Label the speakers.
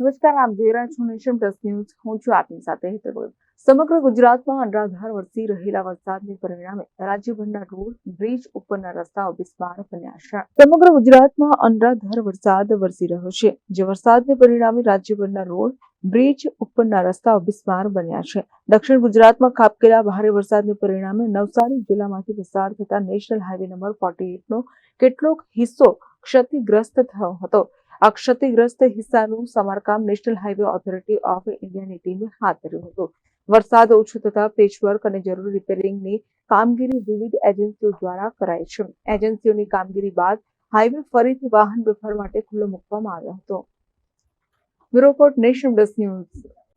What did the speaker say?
Speaker 1: નમસ્કાર, આપ જોઈ રહ્યા છો નેશન પ્લસ ન્યૂઝ. હું છું આપની સાથે હેતલ. સમગ્ર ગુજરાતમાં અનરાધાર વરસી રહેલા વરસાદને પરિણામે રાજ્યભરના રોડ, બ્રિજ ઉપરના રસ્તાઓ બિસ્માર બન્યા છે સમગ્ર ગુજરાતમાં અનરાધાર વરસાદ વરસી રહ્યો છે. જે વરસાદને પરિણામે રાજ્યભરના રોડ, બ્રિજ ઉપરના રસ્તાઓ બિસ્માર બન્યા છે. દક્ષિણ ગુજરાતમાં ખાબકેલા ભારે વરસાદને પરિણામે નવસારી જિલ્લામાંથી પસાર થતા નેશનલ હાઈવે નંબર ફોર્ટી નો કેટલોક હિસ્સો ક્ષતિગ્રસ્ત થયો હતો. આ ક્ષતિગ્રસ્ત હિસ્સાનું સમારકામ નેશનલ હાઈવે ઓથોરિટી ઓફ ઇન્ડિયાની ટીમે હાથ ધર્યું હતું. વરસાદ ઓછો થતા પેચવર્ક અને જરૂરી રિપેરિંગની કામગીરી વિવિધ એજન્સીઓ દ્વારા કરાઈ છે. એજન્સીઓની કામગીરી બાદ હાઈવે ફરીથી વાહન વ્યવહાર માટે ખુલ્લો મૂકવામાં આવ્યો હતો. Bureau Nation Plus news.